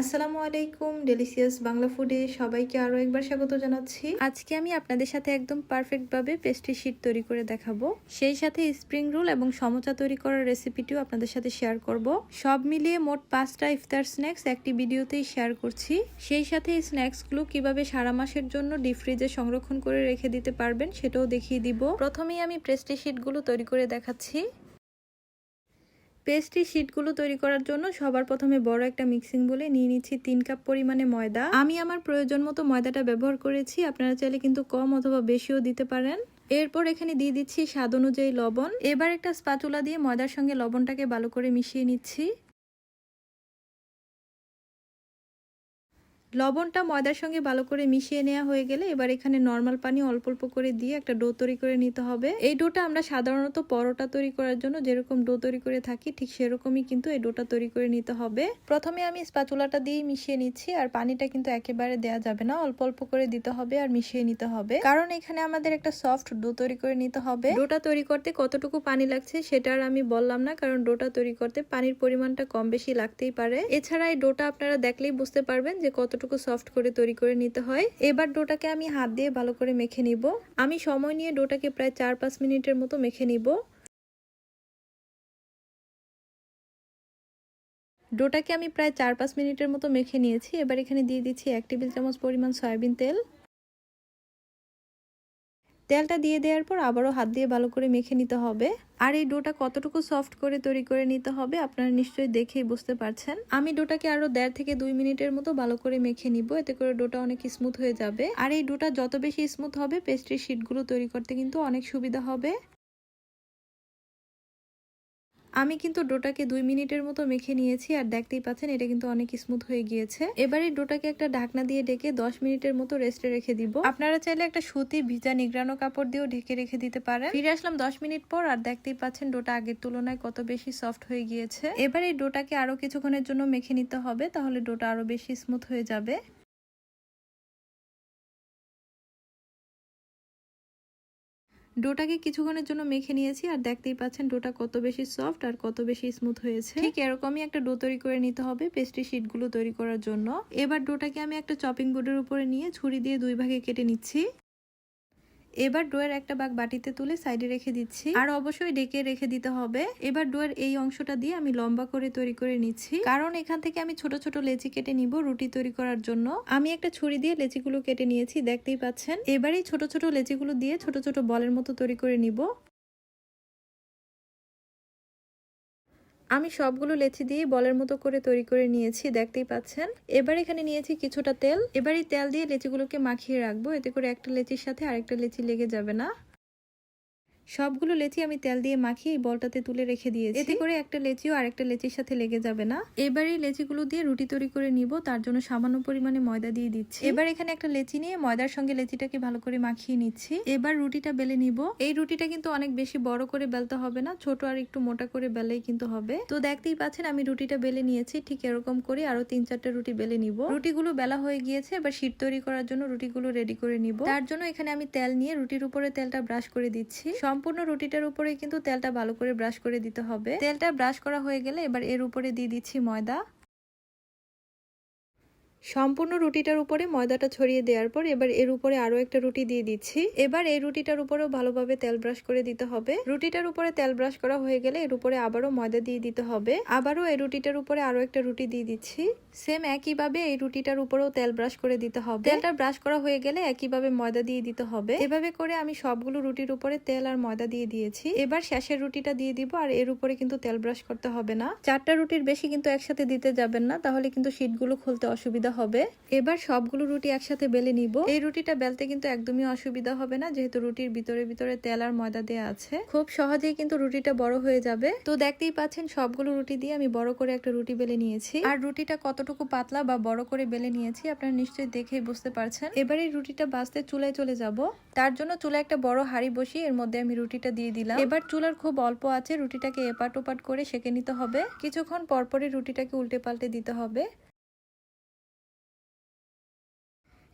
আসসালামু আলাইকুম ডেলিসিয়াস বাংলা ফুডে সবাইকে আরও একবার স্বাগত জানাচ্ছি। আজকে আমি আপনাদের সাথে একদম পারফেক্টভাবে পেস্ট্রি শিট তৈরি করে দেখাবো। সেই সাথে স্প্রিং রোল এবং সমোচা তৈরি করার রেসিপিটিও আপনাদের সাথে শেয়ার করব। সব মিলিয়ে মোট পাঁচটা ইফতার স্ন্যাক্স একটি ভিডিওতেই শেয়ার করছি। সেই সাথে এই স্ন্যাক্সগুলো কীভাবে সারা মাসের জন্য ডিপ ফ্রিজে সংরক্ষণ করে রেখে দিতে পারবেন সেটাও দেখিয়ে দিব। প্রথমেই আমি পেস্ট্রি শিটগুলো তৈরি করে দেখাচ্ছি। পেস্ট্রি শিটগুলো তৈরি করার জন্য সবার প্রথমে বড় একটা মিক্সিং বলে নিয়ে নিচ্ছি তিন কাপ পরিমাণে ময়দা। আমি আমার প্রয়োজন মতো ময়দাটা ব্যবহার করেছি, আপনারা চাইলে কিন্তু কম অথবা বেশিও দিতে পারেন। এরপর এখানে দিয়ে দিচ্ছি স্বাদ অনুযায়ী লবণ। এবার একটা স্পাচুলা দিয়ে ময়দার সঙ্গে লবণটাকে ভালো করে মিশিয়ে নিচ্ছি। লবণটা ময়দার সঙ্গে ভালো করে মিশিয়ে নেওয়া হয়ে গেলে এবার এখানে নর্মাল পানি অল্প অল্প করে দিয়ে একটা ডো তৈরি করে নিতে হবে। এই ডোটা আমরা সাধারণত পরোটা তৈরি করার জন্য যেরকম ডো তৈরি করে থাকি ঠিক সেরকমই কিন্তু এই ডোটা তৈরি করে নিতে হবে। প্রথমে আমি স্পাচুলাটা দিয়ে মিশিয়ে নিচ্ছি আর পানিটা কিন্তু একেবারে দেওয়া যাবে না, অল্প অল্প করে দিতে হবে আর মিশিয়ে নিতে হবে। কারণ এখানে আমাদের একটা সফট ডো তৈরি করে নিতে হবে। ডোটা তৈরি করতে কতটুকু পানি লাগছে সেটা আর আমি বললাম না, কারণ ডোটা তৈরি করতে পানির পরিমাণটা কম বেশি লাগতেই পারে। এছাড়া এই ডোটা আপনারা দেখলেই বুঝতে পারবেন যে কতটুকু কতটুকু সফট করে তৈরি করে নিতে হয়। এবার ডোটাকে আমি হাত দিয়ে ভালো করে মেখে নিব। আমি সময় নিয়ে ডোটাকে প্রায় চার পাঁচ মিনিটের মতো মেখে নিব। ডোটাকে আমি প্রায় চার পাঁচ মিনিটের মতো মেখে নিয়েছি। এবার এখানে দিয়ে দিচ্ছি এক টেবিল চামচ পরিমাণ সয়াবিন তেল। তেলটা দিয়ে দেওয়ার পর আবারও হাত দিয়ে ভালো করে মেখে নিতে হবে। আর এই ডোটা কতটুকু সফট করে তৈরি করে নিতে হবে আপনারা নিশ্চয়ই দেখেই বুঝতে পারছেন। আমি ডোটাকে আরও দেড় থেকে দুই মিনিটের মতো ভালো করে মেখে নিব, এতে করে ডোটা অনেক স্মুথ হয়ে যাবে। আর এই ডোটা যত বেশি স্মুথ হবে পেস্ট্রি শিটগুলো তৈরি করতে কিন্তু অনেক সুবিধা হবে। আমি কিন্তু ডোটাকে দুই মিনিটের মতো মেখে নিয়েছি আর দেখতেই পাচ্ছেন এটা কিন্তু অনেক স্মুথ হয়ে গিয়েছে। এবারে ডোটাকে একটা ঢাকনা দিয়ে ডেকে দশ মিনিটের মতো রেস্টে রেখে দিব। আপনারা চাইলে একটা সুতি ভিজা নিগড়ানো কাপড় দিয়েও ঢেকে রেখে দিতে পারেন। ফিরে আসলাম দশ মিনিট পর আর দেখতেই পাচ্ছেন ডোটা আগের তুলনায় কত বেশি সফট হয়ে গিয়েছে। এবার এই ডোটাকে আরও কিছুক্ষণের জন্য মেখে নিতে হবে, তাহলে ডোটা আরও বেশি স্মুথ হয়ে যাবে। ডোটাকে কিছুক্ষণের জন্য মেখে নিয়েছি আর দেখতেই পাচ্ছেন ডোটা কত বেশি সফট আর কত বেশি স্মুথ হয়েছে। ঠিক এরকমই একটা ডো তৈরি করে নিতে হবে পেস্ট্রি শিটগুলো তৈরি করার জন্য। এবার ডোটাকে আমি একটা চপিং বোর্ডের উপরে নিয়ে ছুরি দিয়ে দুই ভাগে কেটে নিচ্ছি। এবার ডোয়ের একটা বাঘ বাটিতে তুলে সাইডে রেখে দিচ্ছি। আর অবশ্যই ডেকে রেখে দিতে হবে। এবার ডোয়ের এই অংশটা দিয়ে আমি লম্বা করে তৈরি করে নিচ্ছি। কারণ এখান থেকে আমি ছোট ছোট লেচি কেটে নিব রুটি তৈরি করার জন্য। আমি একটা ছুরি দিয়ে লেচিগুলো কেটে নিয়েছি, দেখতেই পাচ্ছেন। এবারেই ছোট ছোট লেচিগুলো দিয়ে ছোট ছোট বলের মতো তৈরি করে নিব। আমি সবগুলো লেচি দিয়ে বলের মতো করে তৈরি করে নিয়েছি, দেখতেই পাচ্ছেন। এবার এখানে নিয়েছি কিছুটা তেল। এবার এই তেল দিয়ে লেচিগুলোকে মাখিয়ে রাখব। এতে করে একটা লেচির সাথে আরেকটা লেচি লেগে যাবে না। সবগুলো লেচি আমি তেল দিয়ে মাখিয়ে এই বলটাতে তুলে রেখে দিয়েছি। এতে করে একটা লেচিও আরেকটা লেচির সাথে লেগে যাবে না। এবার এই লেচিগুলো দিয়ে রুটি তৈরি করে নিব তার জন্য সামান্য পরিমাণে ময়দা দিয়ে দিচ্ছি। এবার এখানে একটা লেচি নিয়ে ময়দার সঙ্গে লেচিটাকে ভালো করে মাখিয়ে নিচ্ছি। এবার রুটিটা বেলে নিব। এই রুটিটা কিন্তু অনেক বেশি বড় করে বেলতে হবে না ছোট আর একটু মোটা করে বেলেই কিন্তু হবে। তো দেখতেই পাচ্ছেন আমি রুটিটা বেলে নিয়েছি ঠিক এরকম করে আরও তিন চারটা রুটি বেলে নিব। রুটিগুলো বেলা হয়ে গিয়েছে এবার শীত তৈরি করার জন্য রুটিগুলো রেডি করে নিব। তার জন্য এখানে আমি তেল নিয়ে রুটির উপরে তেলটা ব্রাশ করে দিচ্ছি। সম্পূর্ণ রুটিটার উপরে কিন্তু তেলটা ভালো করে ব্রাশ করে দিতে হবে। তেলটা ব্রাশ করা হয়ে গেলে এবার এর উপরে দিয়ে দিচ্ছি ময়দা। সম্পূর্ণ রুটিটার উপরে ময়দাটা ছড়িয়ে দেওয়ার পর এবার এর উপরে আরও একটা রুটি দিয়ে দিচ্ছি। এবার এই রুটিটার উপরেও ভালোভাবে তেল ব্রাশ করে দিতে হবে। রুটিটার উপরে তেল ব্রাশ করা হয়ে গেলে এর উপরে আবারও ময়দা দিয়ে দিতে হবে। আবারও এই রুটিটার উপরে আরও একটা রুটি দিয়ে দিচ্ছি। সেম একইভাবে এই রুটিটার উপরেও তেল ব্রাশ করে দিতে হবে। তেলটা ব্রাশ করা হয়ে গেলে একইভাবে ময়দা দিয়ে দিতে হবে। এভাবে করে আমি সবগুলো রুটির উপরে তেল আর ময়দা দিয়ে দিয়েছি। এবার শেষের রুটিটা দিয়ে দিব, আর এর উপরে কিন্তু তেল ব্রাশ করতে হবে না। চারটা রুটির বেশি কিন্তু একসাথে দিতে যাবেন না, তাহলে কিন্তু শীটগুলো খুলতে অসুবিধা হবে। এবার সবগুলো রুটি একসাথে বেলে নিব। এই রুটিটা বেলতে কিন্তু একদমই অসুবিধা হবে না, যেহেতু রুটির ভিতরে ভিতরে তেল আর ময়দা দেওয়া আছে। খুব সহজেই কিন্তু রুটিটা বড় হয়ে যাবে। তো দেখতেই পাচ্ছেন, সবগুলো রুটি দিয়ে আমি বড় করে একটা রুটি বেলে নিয়েছি। আর রুটিটা কতটুকু পাতলা বা বড় করে বেলে নিয়েছি আপনারা নিশ্চয়ই দেখেই বুঝতে পারছেন। এবার এই রুটিটা বাঁচতে চুলায় চলে যাব। তার জন্য চুলায় একটা বড় হাড়ি বসিয়ে এর মধ্যে আমি রুটিটা দিয়ে দিলাম। এবার চুলার খুব অল্প আছে, রুটিটাকে এপাট ওপাট করে সেকে নিতে হবে। কিছুক্ষণ পরপরই রুটিটাকে উল্টে পাল্টে দিতে হবে।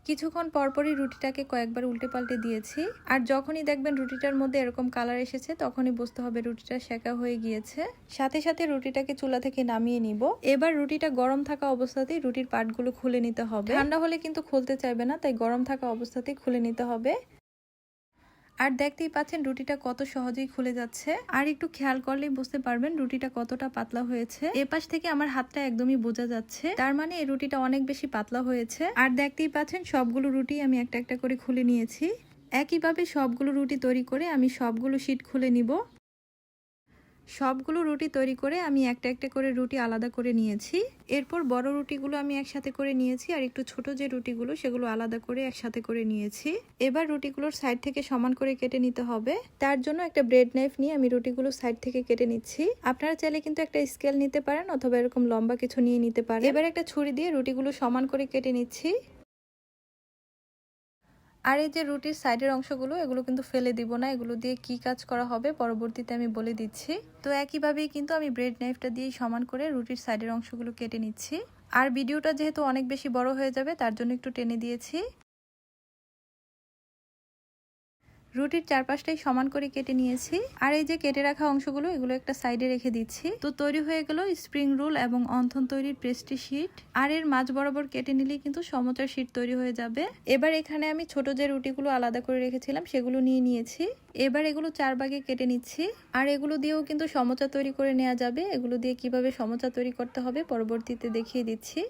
কিছুক্ষণ পরপরই রুটিটাকে কয়েকবার উল্টে পাল্টে দিয়েছি। আর যখনই দেখবেন রুটিটার মধ্যে এরকম কালার এসেছে, তখনই বুঝতে হবে রুটিটা সেকা হয়ে গিয়েছে। সাথে সাথে রুটিটাকে চুলা থেকে নামিয়ে নিব। এবার রুটিটা গরম থাকা অবস্থাতেই রুটির পাটগুলো খুলে নিতে হবে। ঠান্ডা হলে কিন্তু খুলতে চাইবে না, তাই গরম থাকা অবস্থাতেই খুলে নিতে হবে। আর দেখতেই পাচ্ছেন রুটিটা কত সহজেই খুলে যাচ্ছে। আর একটু খেয়াল করলেই বুঝতে পারবেন রুটিটা কতটা পাতলা হয়েছে। এপাশ থেকে আমার হাতটা একদমই বোঝা যাচ্ছে। তার মানে এই রুটিটা অনেক বেশি পাতলা হয়েছে। আর দেখতেই পাচ্ছেন সবগুলো রুটি আমি একটা একটা করে খুলে নিয়েছি। একইভাবে সবগুলো রুটি তৈরি করে আমি সবগুলো শীট খুলে নিব। সবগুলো রুটি তৈরি করে আমি একটা একটা করে রুটি আলাদা করে নিয়েছি। এরপর বড় রুটিগুলো আমি একসাথে করে নিয়েছি আর একটু ছোট যে রুটিগুলো সেগুলো আলাদা করে একসাথে করে নিয়েছি। এবার রুটিগুলোর সাইড থেকে সমান করে কেটে নিতে হবে। তার জন্য একটা ব্রেড নাইফ নিয়ে আমি রুটিগুলো সাইড থেকে কেটে নিচ্ছি। আপনারা চাইলে কিন্তু একটা স্কেল নিতে পারেন অথবা এরকম লম্বা কিছু নিয়ে নিতে পারেন। এবার একটা ছুরি দিয়ে রুটিগুলো সমান করে কেটে নিচ্ছি। আর এই যে রুটির সাইডের অংশগুলো, এগুলো কিন্তু ফেলে দিব না। এগুলো দিয়ে কি কাজ করা হবে পরবর্তীতে আমি বলে দিচ্ছি। তো একইভাবেই কিন্তু আমি ব্রেড নাইফটা দিয়ে সমান করে রুটির সাইডের অংশগুলো কেটে নিচ্ছি। আর ভিডিওটা যেহেতু অনেক বেশি বড় হয়ে যাবে, তার জন্য একটু টেনে দিয়েছি। রুটির চারপাশটাই সমান করে কেটে নিয়েছি। আর এই যে কেটে রাখা অংশগুলো, এগুলো একটা সাইডে রেখে দিচ্ছি। তো তৈরি হয়ে গেল স্প্রিং রোল এবং অন্থন তৈরির পেস্ট্রি শিট। আর এর মাঝ বরাবর কেটে নিলেই কিন্তু সমচার শিট তৈরি হয়ে যাবে। এবার এখানে আমি ছোট যে রুটিগুলো আলাদা করে রেখেছিলাম, সেগুলো নিয়ে নিয়েছি। এবার এগুলো চার ভাগে কেটে নিচ্ছি। আর এগুলো দিয়েও কিন্তু সমচা তৈরি করে নেওয়া যাবে। এগুলো দিয়ে কীভাবে সমচা তৈরি করতে হবে, পরবর্তীতে দেখিয়ে দিচ্ছি।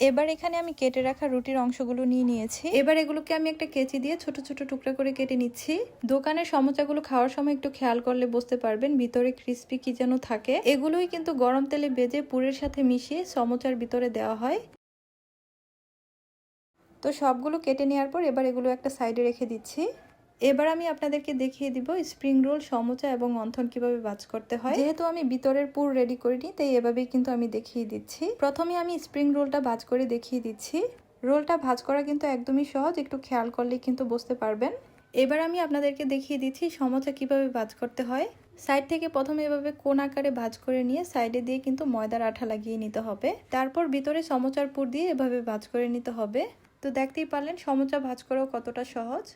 এবার এখানে আমি কেটে রাখা রুটির অংশগুলো নিয়ে নিয়েছি। এবার এগুলোকে আমি একটা কেচি দিয়ে ছোট ছোট টুকরা করে কেটে নিচ্ছি। দোকানের সমোচাগুলো খাওয়ার সময় একটু খেয়াল করলে বুঝতে পারবেন ভিতরে ক্রিস্পি কি যেন থাকে। এগুলোই কিন্তু গরম তেলে বেজে পুরের সাথে মিশিয়ে সমোচার ভিতরে দেওয়া হয়। তো সবগুলো কেটে নেওয়ার পর এবার এগুলো একটা সাইডে রেখে দিচ্ছি। এবার আমি আপনাদেরকে দেখিয়ে দিব স্প্রিং রোল সমোচা এবং অন্থন কীভাবে বাজ করতে হয়। যেহেতু আমি ভিতরের পুর রেডি করিনি, তাই এভাবেই কিন্তু আমি দেখিয়ে দিচ্ছি। প্রথমে আমি স্প্রিং রোলটা ভাজ করে দেখিয়ে দিচ্ছি। রোলটা ভাজ করা কিন্তু একদমই সহজ, একটু খেয়াল করলে কিন্তু বুঝতে পারবেন। এবার আমি আপনাদেরকে দেখিয়ে দিচ্ছি সমোচা কীভাবে ভাজ করতে হয়। সাইড থেকে প্রথমে এভাবে কোন আকারে ভাজ করে নিয়ে সাইডে দিয়ে কিন্তু ময়দার আঠা লাগিয়ে নিতে হবে। তারপর ভিতরে সমোচার পুর দিয়ে এভাবে ভাজ করে নিতে হবে। তো দেখতেই পারলেন সমোচা ভাজ করাও কতটা সহজ।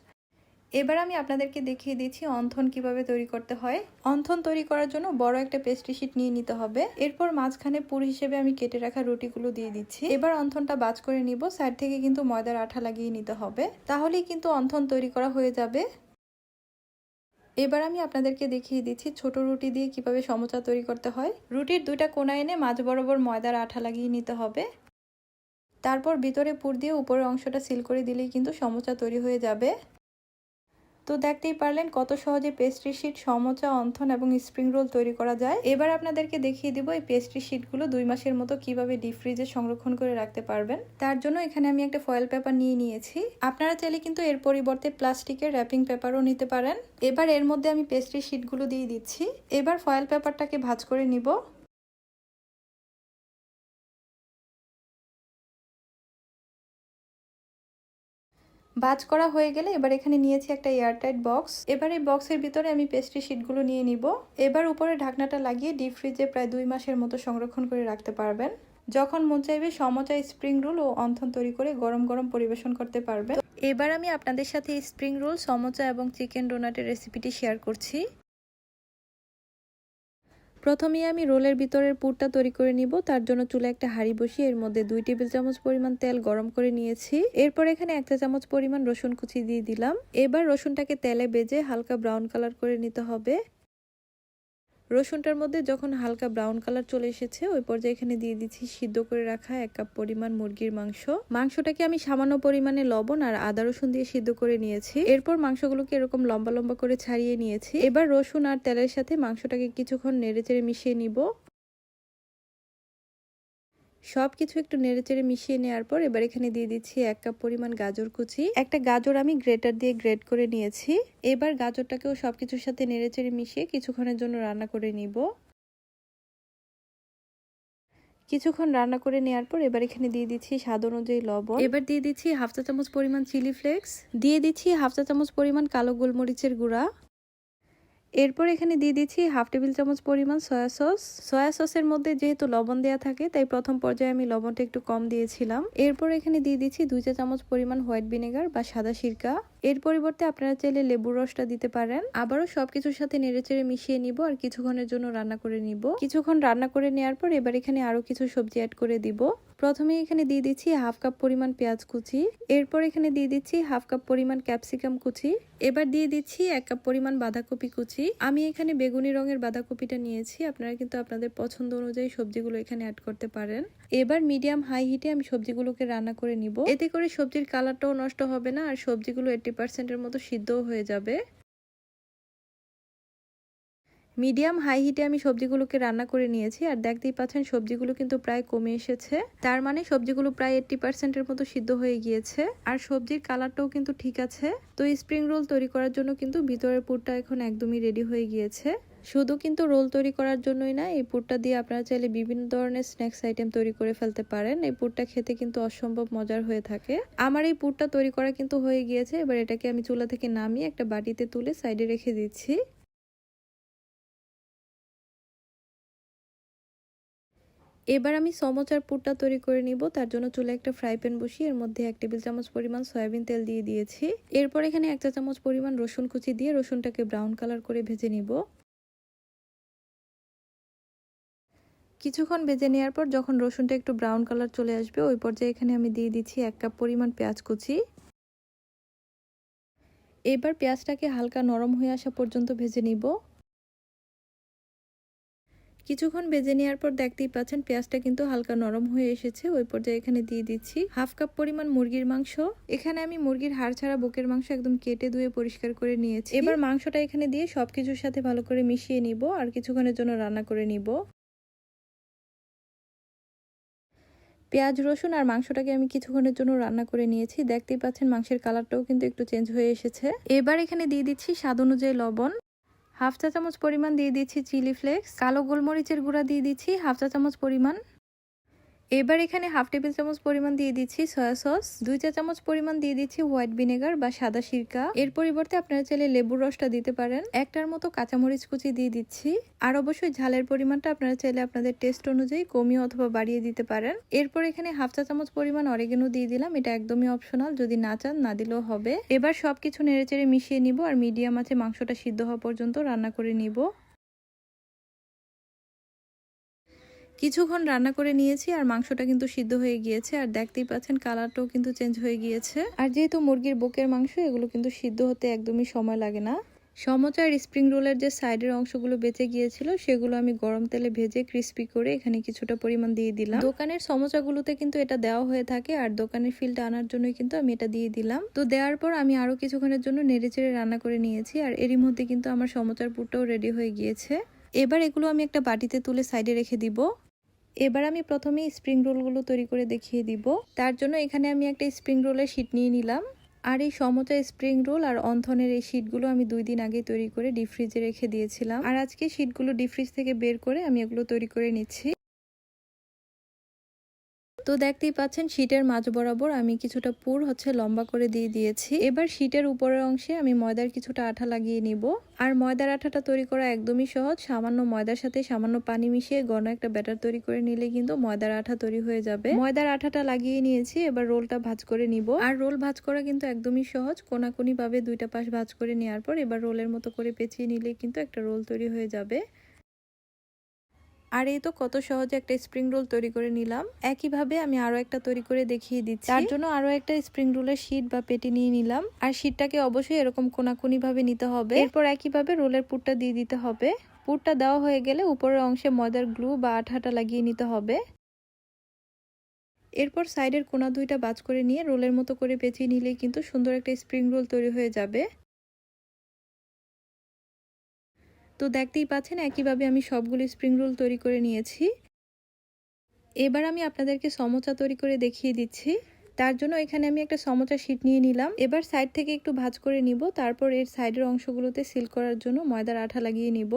এবার আমি আপনাদেরকে দেখিয়ে দিচ্ছি অন্থন কীভাবে তৈরি করতে হয়। অন্থন তৈরি করার জন্য বড় একটা পেস্ট্রি শিট নিয়ে নিতে হবে। এরপর মাঝখানে পুর হিসেবে আমি কেটে রাখা রুটিগুলো দিয়ে দিচ্ছি। এবার অন্থনটা বাজ করে নিব সাইড থেকে কিন্তু ময়দার আঠা লাগিয়ে নিতে হবে। তাহলেই কিন্তু অন্থন তৈরি করা হয়ে যাবে। এবার আমি আপনাদেরকে দেখিয়ে দিচ্ছি ছোট রুটি দিয়ে কীভাবে সমোচা তৈরি করতে হয়। রুটির দুইটা কোনা এনে মাঝ বরাবর ময়দার আঠা লাগিয়ে নিতে হবে। তারপর ভিতরে পুর দিয়ে উপরের অংশটা সিল করে দিলেই কিন্তু সমোচা তৈরি হয়ে যাবে। তো দেখতেই পারলেন কত সহজে পেস্ট্রি শিট সমোচা, অন্থন এবং স্প্রিং রোল তৈরি করা যায়। এবার আপনাদেরকে দেখিয়ে দিব এই পেস্ট্রি শিটগুলো দুই মাসের মতো কীভাবে ডিপ ফ্রিজে সংরক্ষণ করে রাখতে পারবেন। তার জন্য এখানে আমি একটা ফয়েল পেপার নিয়ে নিয়েছি। আপনারা চাইলে কিন্তু এর পরিবর্তে প্লাস্টিকের র্যাপিং পেপারও নিতে পারেন। এবার এর মধ্যে আমি পেস্ট্রি শিটগুলো দিয়ে দিচ্ছি। এবার ফয়েল পেপারটাকে ভাজ করে নিব। বাজ করা হয়ে গেলে এবার এখানে নিয়েছি একটা এয়ারটাইট বক্স। এবার এই বক্সের ভিতরে আমি পেস্ট্রি শিটগুলো নিয়ে নিব। এবার উপরে ঢাকনাটা লাগিয়ে ডিপ ফ্রিজে প্রায় দুই মাসের মতো সংরক্ষণ করে রাখতে পারবেন। যখন মন চাইবে সমচায় স্প্রিং রোল ও অন্থন তৈরি করে গরম গরম পরিবেশন করতে পারবেন। এবার আমি আপনাদের সাথে স্প্রিং রোল সমচা এবং চিকেন ডোনাটের রেসিপিটি শেয়ার করছি। প্রথমে আমি রোলের ভিতরের পুরটা তৈরি করে নিব। তার জন্য চুলে একটা হাঁড়ি বসিয়ে এর মধ্যে দুই টেবিল চামচ পরিমাণ তেল গরম করে নিয়েছি। এরপর এখানে একটা চামচ পরিমাণ রসুন কুচি দিয়ে দিলাম। এবার রসুনটাকে তেলে বেজে হালকা ব্রাউন কালার করে নিতে হবে। রসুনটার মধ্যে যখন হালকা ব্রাউন কালার চলে এসেছে, ওই পর্যায়ে এখানে দিয়ে দিচ্ছি সিদ্ধ করে রাখা এক কাপ পরিমাণ মুরগির মাংস। মাংসটাকে আমি সামান্য পরিমাণে লবণ আর আদা রসুন দিয়ে সিদ্ধ করে নিয়েছি। এরপর মাংসগুলোকে এরকম লম্বা লম্বা করে ছাড়িয়ে নিয়েছি। এবার রসুন আর তেলের সাথে মাংসটাকে কিছুক্ষণ নেড়ে চেড়ে মিশিয়ে নিব। সব কিছু একটু নেড়েচেড়ে মিশিয়ে নেওয়ার পর এবার এখানে দিয়ে দিচ্ছি এক কাপ পরিমাণ গাজর কুচি। একটা গাজর আমি গ্রেটার দিয়ে গ্রেট করে নিয়েছি। এবার গাজরটাকেও সব কিছুর সাথে নেড়েচেড়ে মিশিয়ে কিছুক্ষণের জন্য রান্না করে নিব। কিছুক্ষণ রান্না করে নেওয়ার পর এবার এখানে দিয়ে দিচ্ছি স্বাদ অনুযায়ী লবণ। এবার দিয়ে দিচ্ছি হাফ চা চামচ পরিমাণ চিলি ফ্লেক্স। দিয়ে দিচ্ছি হাফ চা চামচ পরিমাণ কালো গোলমরিচের গুঁড়া। এরপর এখানে দিয়ে দিচ্ছি হাফ টেবিল চামচ পরিমাণ সয়া সস। সয়া সসের মধ্যে যেহেতু লবণ দেওয়া থাকে, তাই প্রথম পর্যায়ে আমি লবণটা একটু কম দিয়েছিলাম। এরপর এখানে দিয়ে দিচ্ছি দুই চা চামচ পরিমাণ হোয়াইট ভিনেগার বা সাদা সিরকা। এর পরিবর্তে আপনারা চাইলে লেবুর রসটা দিতে পারেন। আবারও সবকিছুর সাথে নেড়েচেড়ে মিশিয়ে নিব আর কিছুক্ষণের জন্য রান্না করে নিব। কিছুক্ষণ রান্না করে নেওয়ার পর এবার এখানে আরও কিছু সবজি অ্যাড করে দিব। প্রথমে এখানে দিয়ে দিচ্ছি হাফ কাপ পরিমাণ পেঁয়াজ কুচি। এরপর এখানে দিয়ে দিচ্ছি হাফ কাপ পরিমাণ ক্যাপসিকাম কুচি। এবার দিয়ে দিচ্ছি এক কাপ পরিমাণ বাঁধাকপি কুচি। আমি এখানে বেগুনি রঙের বাঁধাকপিটা নিয়েছি। আপনারা কিন্তু আপনাদের পছন্দ অনুযায়ী সবজিগুলো এখানে অ্যাড করতে পারেন। এবার মিডিয়াম হাই হিটে আমি সবজিগুলোকে রান্না করে নিব। এতে করে সবজির কালারটাও নষ্ট হবে না আর সবজিগুলো এইট্টি পার্সেন্টের মতো সিদ্ধও হয়ে যাবে। মিডিয়াম, হাই হিটে আমি সবজিগুলোকে রান্না করে নিয়েছি। আর দেখতেই পাচ্ছেন সবজিগুলো কিন্তু প্রায় কমে এসেছে। তার মানে সবজিগুলো প্রায় এইট্টি পার্সেন্টের মতো সিদ্ধ হয়ে গিয়েছে। আর সবজির কালারটাও কিন্তু ঠিক আছে। তো স্প্রিং রোল তৈরি করার জন্য কিন্তু ভিতরের পুরটা এখন একদমই রেডি হয়ে গিয়েছে। শুধু কিন্তু রোল তৈরি করার জন্যই না, এই পুরটা দিয়ে আপনারা চাইলে বিভিন্ন ধরনের স্ন্যাক্স আইটেম তৈরি করে ফেলতে পারেন। এই পুরটা খেতে কিন্তু অসম্ভব মজার হয়ে থাকে। আমার এই পুরটা তৈরি করা কিন্তু হয়ে গিয়েছে। এবার এটাকে আমি চুলা থেকে নামিয়ে একটা বাটিতে তুলে সাইডে রেখে দিচ্ছি। এবার আমি সমচার পুরটা তৈরি করে নিব। তার জন্য চুলে একটা ফ্রাই প্যান বসিয়ে এর মধ্যে এক টেবিল চামচ পরিমাণ সয়াবিন তেল দিয়ে দিয়েছি। এরপর এখানে এক চা চামচ পরিমাণ রসুন কুচি দিয়ে রসুনটাকে ব্রাউন কালার করে ভেজে নিব। কিছুক্ষণ ভেজে নেওয়ার পর যখন রসুনটা একটু ব্রাউন কালার চলে আসবে, ওই পর্যায়ে এখানে আমি দিয়ে দিচ্ছি এক কাপ পরিমাণ পেঁয়াজ কুচি। এবার পেঁয়াজটাকে হালকা নরম হয়ে আসা পর্যন্ত ভেজে নিব। কিছুক্ষণ ভেজে নেওয়ার পর দেখতেই পাচ্ছেন পেঁয়াজটা কিন্তু হালকা নরম হয়ে এসেছে। ওই পর্যায়ে এখানে দিয়ে দিচ্ছি হাফ কাপ পরিমাণ মুরগির মাংস। এখানে আমি মুরগির হাড় ছাড়া বুকের মাংস একদম কেটে ধুয়ে পরিষ্কার করে নিয়েছি। এবার মাংসটা এখানে দিয়ে সবকিছুর সাথে ভালো করে মিশিয়ে নিব আর কিছুক্ষণের জন্য রান্না করে নিব। পেঁয়াজ, রসুন আর মাংসটাকে আমি কিছুক্ষণের জন্য রান্না করে নিয়েছি। দেখতেই পাচ্ছেন মাংসের কালারটাও কিন্তু একটু চেঞ্জ হয়ে এসেছে। এবার এখানে দিয়ে দিচ্ছি স্বাদ অনুযায়ী লবণ। হাফ চা চামচ পরিমাণ দিয়ে দিচ্ছি চিলি ফ্লেক্স কালো গোলমরিচের গুঁড়া দিয়ে দিচ্ছি হাফ চা চামচ পরিমাণ এবার এখানে হাফ টেবিল চামচ পরিমাণ দিয়ে দিচ্ছি সয়া সস, দুই চা চামচ পরিমাণ দিয়ে দিচ্ছি হোয়াইট ভিনেগার বা সাদা সিরকা। এর পরিবর্তে আপনারা চাইলে লেবুর রসটা দিতে পারেন। একটার মতো কাঁচামরিচ কুচি দিয়ে দিচ্ছি। আর অবশ্যই ঝালের পরিমাণটা আপনারা চাইলে আপনাদের টেস্ট অনুযায়ী কমিয়ে অথবা বাড়িয়ে দিতে পারেন। এরপর এখানে হাফ চা চামচ পরিমাণ অরেগেনো দিয়ে দিলাম। এটা একদমই অপশনাল যদি না চান না দিলেও হবে। এবার সবকিছু নেড়েচেড়ে মিশিয়ে নিব আর মিডিয়াম আছে, মাংসটা সিদ্ধ হওয়া পর্যন্ত রান্না করে নিব। কিছুক্ষণ রান্না করে নিয়েছি আর মাংসটা কিন্তু সিদ্ধ হয়ে গিয়েছে আর দেখতেই পাচ্ছেন কালারটাও কিন্তু চেঞ্জ হয়ে গিয়েছে। আর যেহেতু মুরগির বুকের মাংস, এগুলো কিন্তু সিদ্ধ হতে একদমই সময় লাগে না। সমচার স্প্রিং রোলের যে সাইডের অংশগুলো বেঁচে গিয়েছিল, সেগুলো আমি গরম তেলে ভেজে ক্রিস্পি করে এখানে কিছুটা পরিমাণ দিয়ে দিলাম। দোকানের সমচাগুলোতে কিন্তু এটা দেওয়া হয়ে থাকে আর দোকানের ফিলটা আনার জন্যই কিন্তু আমি এটা দিয়ে দিলাম। তো দেওয়ার পর আমি আরও কিছুক্ষণের জন্য নেড়েচেড়ে রান্না করে নিয়েছি আর এরই মধ্যে কিন্তু আমার সমচার পুরটাও রেডি হয়ে গিয়েছে। এবার এগুলো আমি একটা বাটিতে তুলে সাইডে রেখে দিব। এবার আমি প্রথমে স্প্রিং রোলগুলো তৈরি করে দেখিয়ে দিব। তার জন্য এখানে আমি একটা স্প্রিং রোলের শিট নিয়ে নিলাম। আর এই সমতা স্প্রিং রোল আর অন্থনের এই শিটগুলো আমি দুই দিন আগে তৈরি করে ডিপ ফ্রিজে রেখে দিয়েছিলাম। আর আজকে শিটগুলো ডিপ ফ্রিজ থেকে বের করে আমি এগুলো তৈরি করে নিচ্ছি। তো দেখতেই পাচ্ছেন শীটের মাঝ বরাবর আমি কিছুটা পুর হচ্ছে লম্বা করে দিয়ে দিয়েছি। এবার শীটের উপরের অংশে আমি ময়দার কিছুটা আঠা লাগিয়ে নিব। আর ময়দার আঠাটা তৈরি করা একদমই সহজ। সামান্য ময়দার সাথে সামান্য পানি মিশিয়ে ঘন একটা ব্যাটার তৈরি করে নিলে কিন্তু ময়দার আঠা তৈরি হয়ে যাবে। ময়দার আঠাটা লাগিয়ে নিয়েছি, এবার রোলটা ভাজ করে নিব। আর রোল ভাজ করা কিন্তু একদমই সহজ। কোনাকুনি ভাবে দুইটা পাশ ভাজ করে নেওয়ার পর এবার রোলের মতো করে পেঁচিয়ে নিলে কিন্তু একটা রোল তৈরি হয়ে যাবে। আর এই তো কত সহজে একটা স্প্রিং রোল তৈরি করে নিলাম। একইভাবে আমি আরও একটা তৈরি করে দেখিয়ে দিচ্ছি। তার জন্য আরও একটা স্প্রিং রোলের শিট বা পেটি নিয়ে নিলাম। আর শিটটাকে অবশ্যই এরকম কোনাকুনি ভাবে নিতে হবে। এরপর একইভাবে রোলের পুরটা দিয়ে দিতে হবে। পুরটা দেওয়া হয়ে গেলে উপরের অংশে ময়দার গ্লু বা আঠাটা লাগিয়ে নিতে হবে। এরপর সাইডের কোনা দুইটা বাজ করে নিয়ে রোলের মতো করে পেঁচিয়ে নিলেই কিন্তু সুন্দর একটা স্প্রিং রোল তৈরি হয়ে যাবে। তো দেখতেই পাচ্ছেন একইভাবে আমি সবগুলি স্প্রিং রোল তৈরি করে নিয়েছি। এবার আমি আপনাদেরকে সমোচা তৈরি করে দেখিয়ে দিচ্ছি। তার জন্য এখানে আমি একটা সমোচা শিট নিয়ে নিলাম। এবার সাইড থেকে একটু ভাজ করে নিব, তারপর এর সাইডের অংশগুলোতে সিল করার জন্য ময়দার আঠা লাগিয়ে নিব।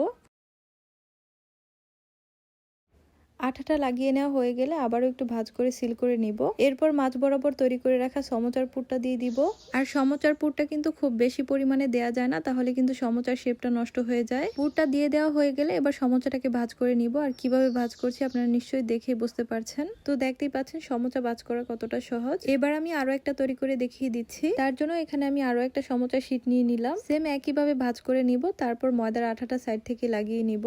আঠাটা লাগিয়ে নেওয়া হয়ে গেলে আবারও একটু ভাজ করে সিল করে নিব। এরপর মাছ বরাবর তৈরি করে রাখা সমচার পুরটা দিয়ে দিব। আর সমচার পুরটা কিন্তু খুব বেশি পরিমাণে দেয়া যায় না, তাহলে কিন্তু সমচার শেপটা নষ্ট হয়ে যায়। পুরটা দিয়ে দেওয়া হয়ে গেলে এবার সমচাটাকে ভাজ করে নিব। আর কীভাবে ভাজ করছি আপনারা নিশ্চয়ই দেখে বুঝতে পারছেন। তো দেখতেই পাচ্ছেন সমচা ভাজ করা কতটা সহজ। এবার আমি আরও একটা তৈরি করে দেখিয়ে দিচ্ছি। তার জন্য এখানে আমি আরও একটা সমচা শীট নিয়ে নিলাম। সেম একইভাবে ভাজ করে নিব, তারপর ময়দার আঠাটা সাইড থেকে লাগিয়ে নিব।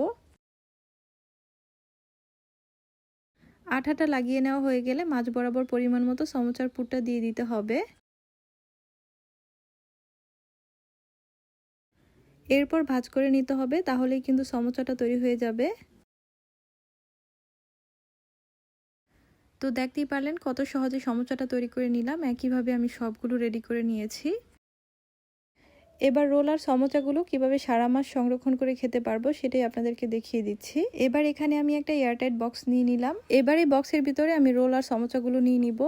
আঠাটা লাগিয়ে নেওয়া হয়ে গেলে মাছ বরাবর পরিমাণ মতো সমচার পুরটা দিয়ে দিতে হবে। এরপর ভাজ করে নিতে হবে, তাহলেই কিন্তু সমচাটা তৈরি হয়ে যাবে। তো দেখতেই পারলেন কত সহজে সমচাটা তৈরি করে নিলাম, একইভাবে আমি সবগুলো রেডি করে নিয়েছি। এবার রোল আর সমোচাগুলো কীভাবে সারা মাস সংরক্ষণ করে খেতে পারব সেটাই আপনাদেরকে দেখিয়ে দিচ্ছি। এবার এখানে আমি একটা এয়ারটাইট বক্স নিয়ে নিলাম। এবার এই বক্সের ভিতরে আমি রোল আর সমোচাগুলো নিয়ে নিব।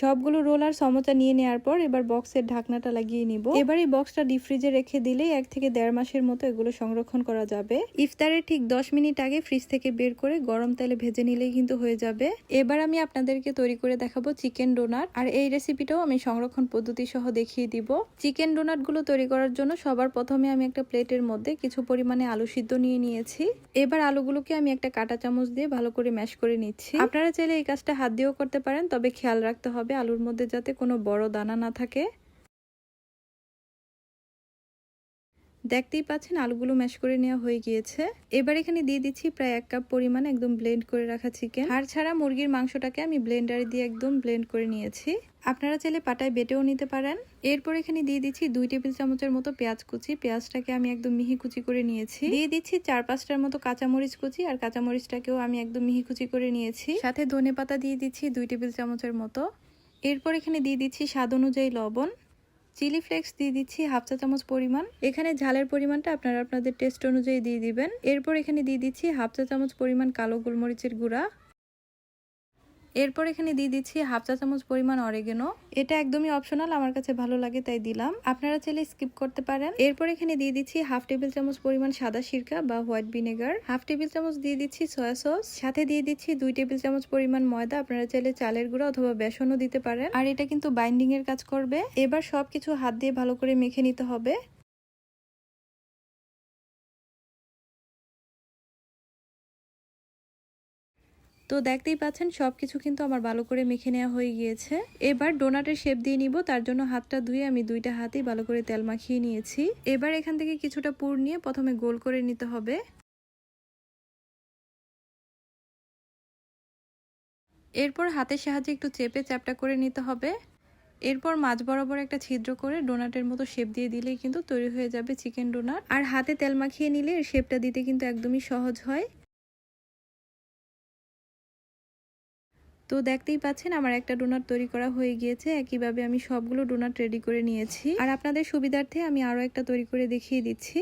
সবগুলো রোল আর সমোচা নিয়ে নেওয়ার পর এবার বক্সের ঢাকনাটা লাগিয়ে নিব। এবার এই বক্সটা ডিপ ফ্রিজে রেখে দিলেই এক থেকে দেড় মাসের মতো এগুলো সংরক্ষণ করা যাবে। ইফতারের ঠিক দশ মিনিট আগে ফ্রিজ থেকে বের করে গরম তেলে ভেজে নিলেই কিন্তু হয়ে যাবে। এবার আমি আপনাদেরকে তৈরি করে দেখাবো চিকেন ডোনাট। আর এই রেসিপিটাও আমি সংরক্ষণ পদ্ধতি সহ দেখিয়ে দিব। চিকেন ডোনাটগুলো তৈরি করার জন্য সবার প্রথমে আমি একটা প্লেটের মধ্যে কিছু পরিমাণে আলু সিদ্ধ নিয়ে নিয়েছি। এবার আলুগুলোকে আমি একটা কাটা চামচ দিয়ে ভালো করে ম্যাশ করে নিচ্ছি। আপনারা চাইলে এই কাজটা হাত দিয়েও করতে পারেন, তবে খেয়াল রাখতে হবে হবে আলুর মধ্যে যাতে কোনো বড় দানা না থাকে। দেখতেই পাচ্ছেন আলুগুলো ম্যাশ করে নেওয়া হয়ে গিয়েছে। এবার এখানে দিয়ে দিচ্ছি প্রায় এক কাপ পরিমাণ একদম ব্লেন্ড করে রাখা চিকেন হাড় ছাড়া মুরগির মাংসটাকে আমি ব্লেন্ডারে দিয়ে একদম ব্লেন্ড করে নিয়েছি। আপনারা চাইলে পাটায় বেটেও নিতে পারেন। এরপর এখানে দিয়ে দিচ্ছি দুই টেবিল চামচের মতো পেঁয়াজ কুচি। পেঁয়াজটাকে আমি একদম মিহি কুচি করে নিয়েছি। দিয়ে দিচ্ছি চার পাঁচটার মতো কাঁচামরিচ কুচি। আর কাঁচামরিচটাকেও আমি একদম মিহি কুচি করে নিয়েছি। সাথে ধনে পাতা দিয়ে দিচ্ছি দুই টেবিল চামচের মতো। এরপর এখানে দিয়ে দিচ্ছি স্বাদ অনুযায়ী লবণ, চিলি ফ্লেক্স দিয়ে দিচ্ছি হাফ চা চামচ পরিমাণ। এখানে ঝালের পরিমাণটা আপনারা আপনাদের টেস্ট অনুযায়ী দিয়ে দিবেন। এরপর এখানে দিয়ে দিচ্ছি হাফ চা চামচ পরিমাণ কালো গোলমরিচের গুঁড়া এরপর এখানে দিয়ে দিচ্ছি হাফ চা চামচ পরিমাণ অরেগেনো এটা একদমই অপশনাল আমার কাছে ভালো লাগে, তাই দিলাম। আপনারা চাইলে স্কিপ করতে পারেন। এরপর এখানে দিয়ে দিচ্ছি হাফ টেবিল চামচ পরিমাণ সাদা সিরকা বা হোয়াইট ভিনেগার। হাফ টেবিল চামচ দিয়ে দিচ্ছি সয়া সস। সাথে দিয়ে দিচ্ছি দুই টেবিল চামচ পরিমাণ ময়দা। আপনারা চাইলে চালের গুঁড়া অথবা বেসনও দিতে পারেন। আর এটা কিন্তু বাইন্ডিং এর কাজ করবে। এবার সবকিছু হাত দিয়ে ভালো করে মেখে নিতে হবে। তো দেখতেই পাচ্ছেন সব কিছু কিন্তু আমার ভালো করে মেখে নেওয়া হয়ে গিয়েছে। এবার ডোনাটের শেপ দিয়ে নিব, তার জন্য হাতটা ধুয়ে আমি দুইটা হাতেই ভালো করে তেল মাখিয়ে নিয়েছি। এবার এখান থেকে কিছুটা পুর নিয়ে প্রথমে গোল করে নিতে হবে। এরপর হাতের সাহায্যে একটু চেপে চ্যাপটা করে নিতে হবে। এরপর মাছ বরাবর একটা ছিদ্র করে ডোনাটের মতো শেপ দিয়ে দিলেই কিন্তু তৈরি হয়ে যাবে চিকেন ডোনাট। আর হাতে তেল মাখিয়ে নিলে শেপটা দিতে কিন্তু একদমই সহজ হয়। তো দেখতেই পাচ্ছেন আমার একটা ডোনাট তৈরি করা হয়ে গিয়েছে। একইভাবে আমি সবগুলো ডোনাট রেডি করে নিয়েছি। আর আপনাদের সুবিধার্থে আমি আরও একটা তৈরি করে দেখিয়ে দিচ্ছি।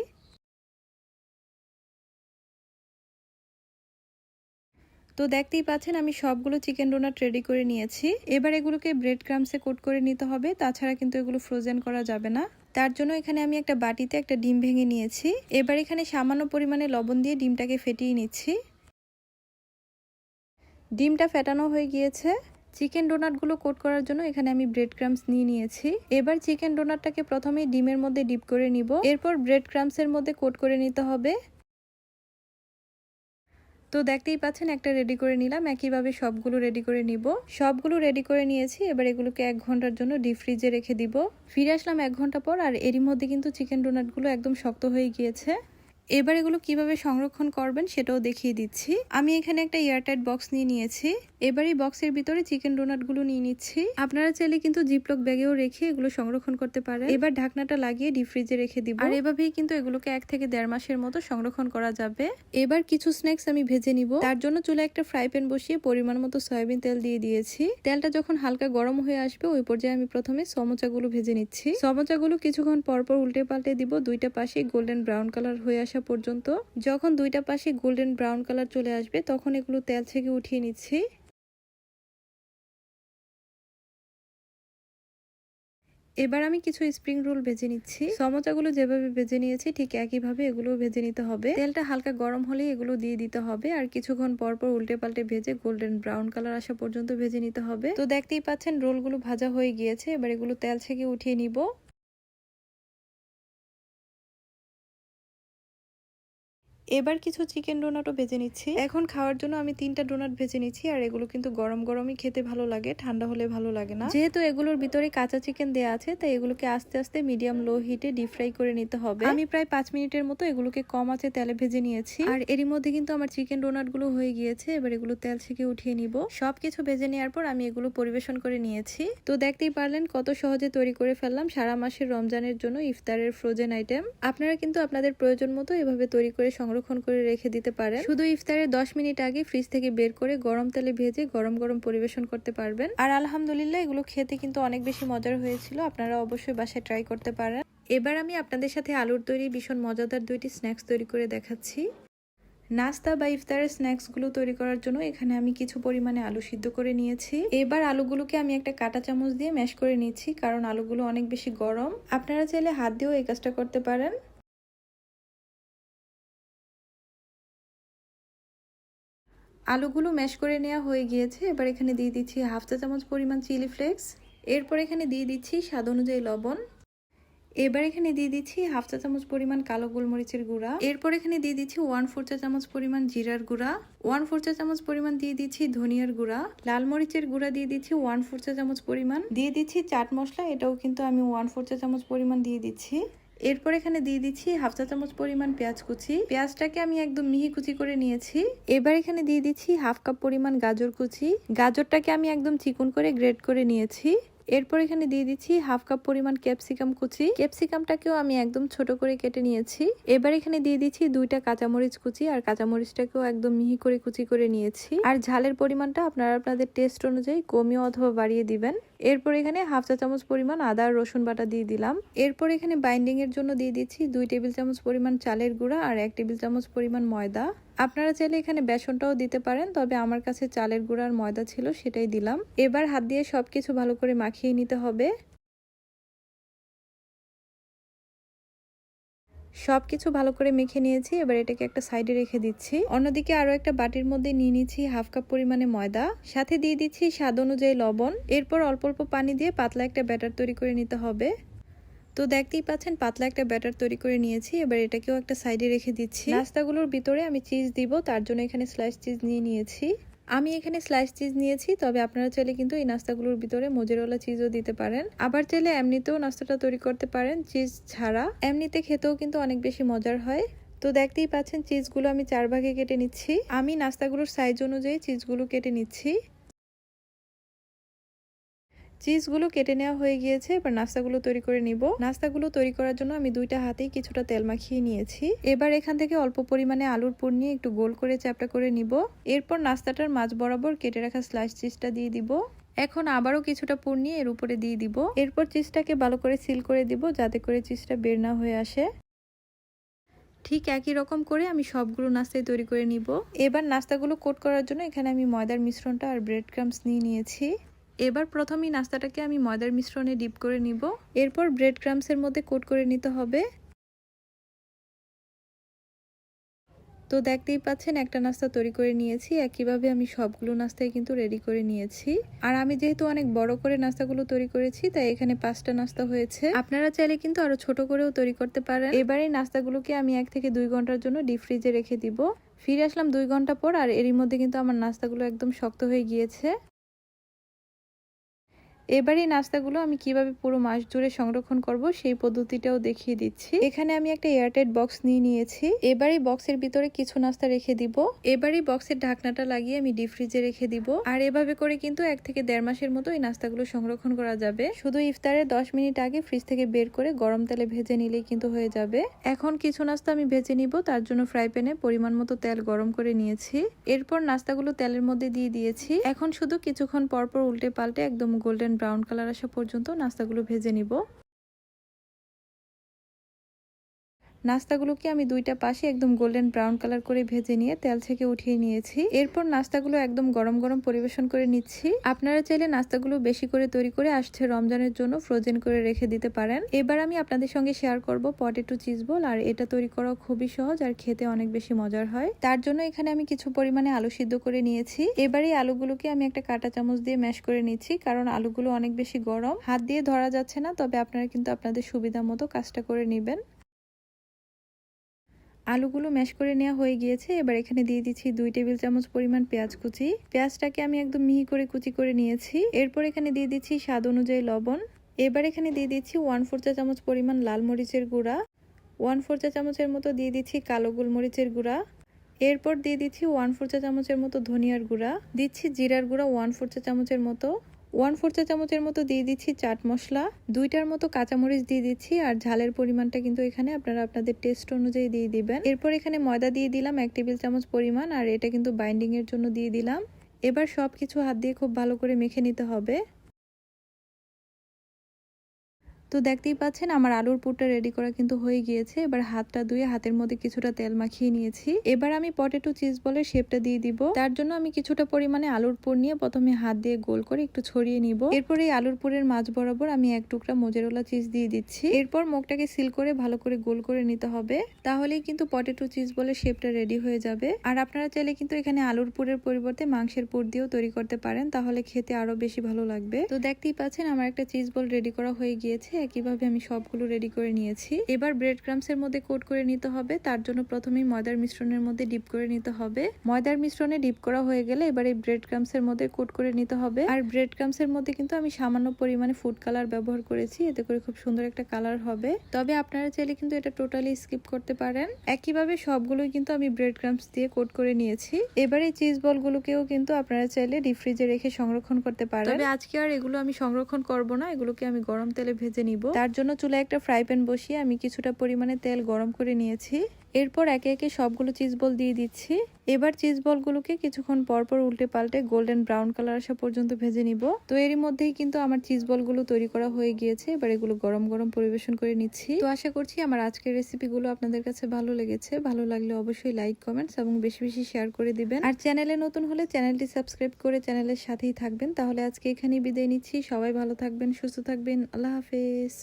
তো দেখতেই পাচ্ছেন আমি সবগুলো চিকেন ডোনাট রেডি করে নিয়েছি। এবার এগুলোকে ব্রেড ক্রামসে কোট করে নিতে হবে। তাছাড়া কিন্তু এগুলো ফ্রোজেন করা যাবে না। তার জন্য এখানে আমি একটা বাটিতে একটা ডিম ভেঙে নিয়েছি। এবার এখানে সামান্য পরিমাণে লবণ দিয়ে ডিমটাকে ফেটিয়ে নিচ্ছি। ডিমটা ফেটানো হয়ে গিয়েছে। চিকেন ডোনাটগুলো কোট করার জন্য এখানে আমি ব্রেড ক্রামস নিয়ে নিয়েছি। এবার চিকেন ডোনাটটাকে প্রথমে ডিমের মধ্যে ডিপ করে নিব। এরপর ব্রেড ক্রামসের মধ্যে কোট করে নিতে হবে। তো দেখতেই পাচ্ছেন, একটা রেডি করে নিলাম। একইভাবে সবগুলো রেডি করে নিব। সবগুলো রেডি করে নিয়েছি। এবার এগুলোকে এক ঘণ্টার জন্য ডিপ ফ্রিজে রেখে দিব। ফিরে আসলাম এক ঘণ্টা পর, আর এরই মধ্যে কিন্তু চিকেন ডোনাটগুলো একদম শক্ত হয়ে গিয়েছে। এবার এগুলো কীভাবে সংরক্ষণ করবেন সেটাও দেখিয়ে দিচ্ছি। আমি এখানে একটা এয়ারটাইট বক্স নিয়ে নিয়েছি। এবার এই বক্সের ভিতরে চিকেন ডোনাটগুলো নিয়ে নিচ্ছি। আপনারা চাইলে কিন্তু জিপলক ব্যাগেও রেখে এগুলো সংরক্ষণ করতে পারেন। এবার ঢাকনাটা লাগিয়ে ডিপ ফ্রিজে রেখে দিব। আর এভাবেই কিন্তু এগুলোকে এক থেকে দেড় মাসের মতো সংরক্ষণ করা যাবে। এবার কিছু স্ন্যাক্স আমি ভেজে নিব। তার জন্য চুলে একটা ফ্রাই প্যান বসিয়ে পরিমাণ মতো সয়াবিন তেল দিয়ে দিয়েছি। তেলটা যখন হালকা গরম হয়ে আসবে, ওই পর্যায়ে আমি প্রথমে সমোচাগুলো ভেজে নিচ্ছি। সমোচাগুলো কিছুক্ষণ পরপর উল্টে পাল্টে দিব। দুইটা পাশে গোল্ডেন ব্রাউন কালার হয়ে আসা পর্যন্ত, যখন দুইটা পাশে গোল্ডেন ব্রাউন কালার চলে আসবে, তখন এগুলো তেল থেকে উঠিয়ে নিচ্ছি। এবার আমি কিছু স্প্রিং রোল ভেজে নিচ্ছি। সমোচাগুলো যেভাবে ভেজে নিয়েছি, ঠিক একইভাবে এগুলো ভেজে নিতে হবে। তেলটা হালকা গরম হলে এগুলো দিয়ে দিতে হবে, আর কিছুক্ষণ পর পর উল্টে পাল্টে ভেজে গোল্ডেন ব্রাউন কালার আসা পর্যন্ত ভেজে নিতে হবে। তো দেখতেই পাচ্ছেন রোলগুলো ভাজা হয়ে গিয়েছে, এবার এগুলো তেল থেকে উঠিয়ে নিব। এবার কিছু চিকেন ডোনাটও ভেজে নিচ্ছি। এখন খাওয়ার জন্য আমি তিনটা ডোনাট ভেজে নিচ্ছি, আর এগুলো কিন্তু গরম গরমই খেতে ভালো লাগে, ঠান্ডা হলে ভালো লাগে না। যেহেতু এগুলোর ভিতরে কাঁচা চিকেন দেওয়া আছে, তাই এগুলোকে আস্তে আস্তে মিডিয়াম লো হিটে ডিপ ফ্রাই করে নিতে হবে। আমি প্রায় পাঁচ মিনিটের মতো এগুলোকে কম আছে তেলে ভেজে নিয়েছি। আর এরই মধ্যে কিন্তু আমার চিকেন ডোনাটগুলো হয়ে গিয়েছে, এবার এগুলো তেল থেকে উঠিয়ে নিব। সবকিছু ভেজে নেওয়ার পর আমি এগুলো পরিবেশন করে নিয়েছি। তো দেখতেই পারলেন কত সহজে তৈরি করে ফেললাম সারা মাসের রমজানের জন্য ইফতারের ফ্রোজেন আইটেম আপনারা কিন্তু আপনাদের প্রয়োজন মতো এভাবে তৈরি করে সংরক্ষণ করে রেখে দিতে পারেন। শুধু ইফতারের দশ মিনিট আগে ফ্রিজ থেকে বের করে গরম তেলে ভেজে গরম গরম পরিবেশন করতে পারবেন। আর আলহামদুলিল্লাহ, এগুলো খেতে কিন্তু অনেক বেশি মজার হয়েছিল। আপনারা অবশ্যই বাসায় ট্রাই করতে পারেন। এবার আমি আপনাদের সাথে আলুর তৈরি ভীষণ মজাদার দুইটি স্ন্যাক্স তৈরি করে দেখাচ্ছি। নাস্তা বা ইফতারের স্ন্যাক্সগুলো তৈরি করার জন্য এখানে আমি কিছু পরিমাণে আলু সিদ্ধ করে নিয়েছি। এবার আলুগুলোকে আমি একটা কাঁটা চামচ দিয়ে ম্যাশ করে নিচ্ছি, কারণ আলুগুলো অনেক বেশি গরম। আপনারা চাইলে হাত দিয়েও এই কাজটা করতে পারেন। আলুগুলো ম্যাশ করে নেওয়া হয়ে গিয়েছে। এবার এখানে দিয়ে দিচ্ছি হাফ চা চামচ পরিমাণ চিলি ফ্লেক্স এরপর এখানে দিয়ে দিচ্ছি স্বাদ অনুযায়ী লবণ। এবার এখানে দিয়ে দিচ্ছি হাফ চা চামচ পরিমাণ কালো গোলমরিচের গুঁড়া। এরপর এখানে দিয়ে দিচ্ছি ওয়ান ফোর চা চামচ পরিমাণ জিরার গুঁড়া। ওয়ান ফোর চা চামচ পরিমাণ দিয়ে দিচ্ছি ধনিয়ার গুঁড়া। লাল মরিচের গুঁড়া দিয়ে দিচ্ছি ওয়ান ফোর চা চামচ পরিমাণ। দিয়ে দিচ্ছি চাট মশলা, এটাও কিন্তু আমি ওয়ান ফোর চা চামচ পরিমাণ দিয়ে দিচ্ছি। এরপর এখানে দিয়ে দিচ্ছি হাফ চা চামচ পরিমাণ পেঁয়াজ কুচি। পেঁয়াজটাকে আমি একদম মিহি কুচি করে নিয়েছি। এবার এখানে দিয়ে দিচ্ছি হাফ কাপ পরিমাণ গাজর কুচি। গাজরটাকে আমি একদম চিকন করে গ্রেড করে নিয়েছি। এরপর এখানে দিয়ে দিচ্ছি হাফ কাপ পরিমাণ ক্যাপসিকাম কুচি। ক্যাপসিকামটাকেও আমি একদম ছোট করে কেটে নিয়েছি। এবার এখানে দিয়ে দিচ্ছি দুইটা কাঁচামরিচ কুচি আর কাঁচামরিচটাকেও একদম মিহি করে কুচি করে নিয়েছি। আর ঝালের পরিমাণটা আপনারা আপনাদের টেস্ট অনুযায়ী কমিয়ে অথবা বাড়িয়ে দিবেন। এরপর এখানে হাফ চা চামচ পরিমাণ আদা আর রসুন বাটা দিয়ে দিলাম। এরপর এখানে বাইন্ডিং এর জন্য দিয়ে দিচ্ছি দুই টেবিল চামচ পরিমাণ চালের গুঁড়া আর এক টেবিল চামচ পরিমাণ ময়দা। আপনারা চাইলে এখানে বেসনটাও দিতে পারেন, তবে আমার কাছে চালের গুঁড়া আর ময়দা ছিল, সেটাই দিলাম। এবার হাত দিয়ে সবকিছু ভালো করে মাখিয়ে নিতে হবে। সব কিছু ভালো করে মেখে নিয়েছি, এবার এটাকে একটা সাইডে রেখে দিচ্ছি। অন্যদিকে আরও একটা বাটির মধ্যে নিয়ে নিচ্ছি হাফ কাপ পরিমাণে ময়দা। সাথে দিয়ে দিচ্ছি স্বাদ অনুযায়ী লবণ। এরপর অল্প অল্প পানি দিয়ে পাতলা একটা ব্যাটার তৈরি করে নিতে হবে। তো দেখতেই পাচ্ছেন, পাতলা একটা ব্যাটার তৈরি করে নিয়েছি। এবার এটাকেও একটা সাইডে রেখে দিচ্ছি। নাস্তাগুলোর ভিতরে আমি চিজ দিব, তার জন্য এখানে স্লাইস চিজ নিয়ে নিয়েছি। আমি এখানে স্লাইস চিজ নিয়েছি, তবে আপনারা চাইলে কিন্তু এই নাস্তাগুলোর ভিতরে মোজেরওয়ালা চিজও দিতে পারেন। আবার চাইলে এমনিতেও নাস্তাটা তৈরি করতে পারেন, চিজ ছাড়া। এমনিতে খেতেও কিন্তু অনেক বেশি মজার হয়। তো দেখতেই পাচ্ছেন, চিজগুলো আমি চার ভাগে কেটে নিচ্ছি। আমি নাস্তাগুলোর সাইজ অনুযায়ী চিজগুলো কেটে নিচ্ছি। চিজগুলো কেটে নেওয়া হয়ে গিয়েছে। এবার নাস্তাগুলো তৈরি করে নিব। নাস্তাগুলো তৈরি করার জন্য আমি দুইটা হাতেই কিছুটা তেল মাখিয়ে নিয়েছি। এবার এখান থেকে অল্প পরিমাণে আলুর পুর নিয়ে একটু গোল করে চ্যাপটা করে নিব। এরপর নাস্তাটার মাছ বরাবর কেটে রাখা স্লাইস চিজটা দিয়ে দিব। এখন আবারও কিছুটা পুর নিয়ে এর উপরে দিয়ে দিব। এরপর চিজটাকে ভালো করে সিল করে দিব যাতে করে চিজটা বের না হয়ে আসে। ঠিক একই রকম করে আমি সবগুলো নাস্তায় তৈরি করে নিব। এবার নাস্তাগুলো কোট করার জন্য এখানে আমি ময়দার মিশ্রণটা আর ব্রেড ক্রামস নিয়ে নিয়েছি। এবার প্রথমেই নাস্তাটাকে আমি ময়দার মিশ্রণে ডিপ করে নিব। এরপর ব্রেড ক্রামসের মধ্যে কোট করে নিতে হবে। তো দেখতেই পাচ্ছেন, একটা নাস্তা তৈরি করে নিয়েছি। একইভাবে আমি সবগুলো নাস্তাই কিন্তু রেডি করে নিয়েছি। আর আমি যেহেতু অনেক বড় করে নাস্তাগুলো তৈরি করেছি, তাই এখানে পাঁচটা নাস্তা হয়েছে। আপনারা চাইলে কিন্তু আরও ছোট করেও তৈরি করতে পারেন। এবার নাস্তাগুলোকে আমি এক থেকে দুই ঘণ্টার জন্য ডিপ ফ্রিজে রেখে দিব। ফিরে আসলাম দুই ঘণ্টা পর, আর এরই মধ্যে কিন্তু আমার নাস্তাগুলো একদম শক্ত হয়ে গিয়েছে। এবার নাস্তাগুলো আমি কীভাবে পুরো মাস জুড়ে সংরক্ষণ করব সেই পদ্ধতিটাও দেখিয়ে দিচ্ছি। এখানে আমি একটা এয়ারটাইট বক্স নিয়ে নিয়েছি। এবার বক্সের ভিতরে কিছু নাস্তা রেখে দিব। এবার বক্সের ঢাকনাটা লাগিয়ে আমি ডিপ ফ্রিজে রেখে দিব। আর এভাবে করে কিন্তু এক থেকে দেড় মাসের মতো এই নাস্তাগুলো সংরক্ষণ করা যাবে। শুধু ইফতারের দশ মিনিট আগে ফ্রিজ থেকে বের করে গরম তেলে ভেজে নিলেই কিন্তু হয়ে যাবে। এখন কিছু নাস্তা আমি ভেজে নিব। তার জন্য ফ্রাই প্যানে পরিমাণ মতো তেল গরম করে নিয়েছি। এরপর নাস্তাগুলো তেলের মধ্যে দিয়ে দিয়েছি। এখন শুধু কিছুক্ষণ পরপর উল্টে পাল্টে একদম গোল্ডেন ব্রাউন কালার আসা পর্যন্ত নাস্তাগুলো ভেজে নিব। নাস্তাগুলোকে আমি দুইটা পাশে একদম গোল্ডেন ব্রাউন কালার করে ভেজে নিয়ে তেল থেকে উঠিয়ে নিয়েছি। এরপর নাস্তাগুলো একদম গরম গরম পরিবেশন করে নিচ্ছি। আপনারা চাইলে নাস্তাগুলো বেশি করে তৈরি করে আসছে রমজানের জন্য ফ্রোজেন করে রেখে দিতে পারেন। এবার আমি আপনাদের সঙ্গে শেয়ার করব পটেটো চিজ বল আর এটা তৈরি করা খুবই সহজ আর খেতে অনেক বেশি মজার হয়। তার জন্য এখানে আমি কিছু পরিমাণে আলু সিদ্ধ করে নিয়েছি। এবার এই আলুগুলোকে আমি একটা কাঁটা চামচ দিয়ে ম্যাশ করে নিচ্ছি, কারণ আলুগুলো অনেক বেশি গরম। হাত দিয়ে ধরা যাচ্ছে না, তবে আপনারা কিন্তু আপনাদের সুবিধা মতো কাজটা করে নেবেন। আলুগুলো ম্যাশ করে নেওয়া হয়ে গিয়েছে। এবার এখানে দিয়ে দিচ্ছি দুই টেবিল চামচ পরিমাণ পেঁয়াজ কুচি। পেঁয়াজটাকে আমি একদম মিহি করে কুচি করে নিয়েছি। এরপর এখানে দিয়ে দিচ্ছি স্বাদ অনুযায়ী লবণ। এবার এখানে দিয়ে দিচ্ছি ওয়ান ফোর চা চামচ পরিমাণ লাল মরিচের গুঁড়া। ওয়ান ফোর চা চামচের মতো দিয়ে দিচ্ছি কালো গোলমরিচের গুঁড়া। এরপর দিয়ে দিচ্ছি ওয়ান ফোর চা চামচের মতো ধনিয়ার গুঁড়া। দিচ্ছি জিরার গুঁড়া ওয়ান ফোর চা চামচের মতো। ওয়ান ফোর চা চামচের মতো দিয়ে দিচ্ছি চাট মশলা, দুইটার মতো কাঁচামরিচ দিয়ে দিচ্ছি, আর ঝালের পরিমাণটা কিন্তু এখানে আপনারা আপনাদের টেস্ট অনুযায়ী দিয়ে দিবেন। এরপর এখানে ময়দা দিয়ে দিলাম এক টেবিল চামচ পরিমাণ, আর এটা কিন্তু বাইন্ডিংয়ের জন্য দিয়ে দিলাম। এবার সব কিছু হাত দিয়ে খুব ভালো করে মেখে নিতে হবে। তো দেখতেই পাচ্ছেন আমার আলুর পুরটা রেডি করা কিন্তু হয়ে গিয়েছে। এবার হাতটা ধুয়ে হাতের মধ্যে কিছুটা তেল মাখিয়ে নিয়েছি। এবার আমি পটেটো চিজ বলে শেপটা দিয়ে দিব। তার জন্য আমি কিছুটা পরিমাণে আলুর পুর নিয়ে প্রথমে হাত দিয়ে গোল করে একটু ছড়িয়ে নিব। এরপর এই আলুর পুরের মাঝ বরাবর আমি এক টুকরা মোজারেলা চিজ দিয়ে দিচ্ছি। এরপর মুখটাকে সিল করে ভালো করে গোল করে নিতে হবে। তাহলেই কিন্তু পটেটো চিজ বলে শেপটা রেডি হয়ে যাবে। আর আপনারা চাইলে কিন্তু এখানে আলুর পুরের পরিবর্তে মাংসের পুর দিয়েও তৈরি করতে পারেন। তাহলে খেতে আরও বেশি ভালো লাগবে। তো দেখতেই পাচ্ছেন আমার একটা চিজ বল রেডি করা হয়ে গিয়েছে। একইভাবে আমি সবগুলো রেডি করে নিয়েছি। এবার ব্রেড ক্রামসের মধ্যে কোট করে নিতে হবে। তার জন্য প্রথমেই ময়দার মিশ্রণের মধ্যে ডিপ করে নিতে হবে। ময়দার মিশ্রণে ডিপ করা হয়ে গেলে এবার এই ব্রেড ক্রামসের মধ্যে কোট করে নিতে হবে। আর ব্রেড ক্রামসের মধ্যে কিন্তু আমি সামান্য পরিমাণে ফুড কালার ব্যবহার করেছি। এতে করে খুব সুন্দর একটা কালার হবে। তবে আপনারা চাইলে কিন্তু এটা টোটালি স্কিপ করতে পারেন। একইভাবে সবগুলোই কিন্তু আমি ব্রেড ক্রামস দিয়ে কোট করে নিয়েছি। এবার এই চিজ বলগুলোকেও কিন্তু আপনারা চাইলে ডিপ ফ্রিজে রেখে সংরক্ষণ করতে পারেন। তবে আজকে আর এগুলো আমি সংরক্ষণ করব না। এগুলোকে আমি গরম তেলে ভেজে নিব। তার জন্য চুলায় একটা ফ্রাই প্যান বসিয়ে আমি কিছুটা পরিমাণে তেল গরম করে নিয়েছি। এরপর একে একে সবগুলো চিজ বল দিয়ে দিচ্ছি। এবার চিজ বলগুলোকে কিছুক্ষণ পরপর উল্টে পাল্টে গোল্ডেন ব্রাউন কালার আসা পর্যন্ত ভেজে নিব। তো এরই মধ্যেই কিন্তু আমার চিজ বলগুলো তৈরি করা হয়ে গিয়েছে। এবার এগুলো গরম গরম পরিবেশন করে নিচ্ছি। তো আশা করছি আমার আজকের রেসিপিগুলো আপনাদের কাছে ভালো লেগেছে। ভালো লাগলে অবশ্যই লাইক কমেন্টস এবং বেশি বেশি শেয়ার করে দিবেন। আর চ্যানেলে নতুন হলে চ্যানেলটি সাবস্ক্রাইব করে চ্যানেলের সাথেই থাকবেন। তাহলে আজকে এখানেই বিদায় নিচ্ছি। সবাই ভালো থাকবেন, সুস্থ থাকবেন। আল্লাহ হাফেজ।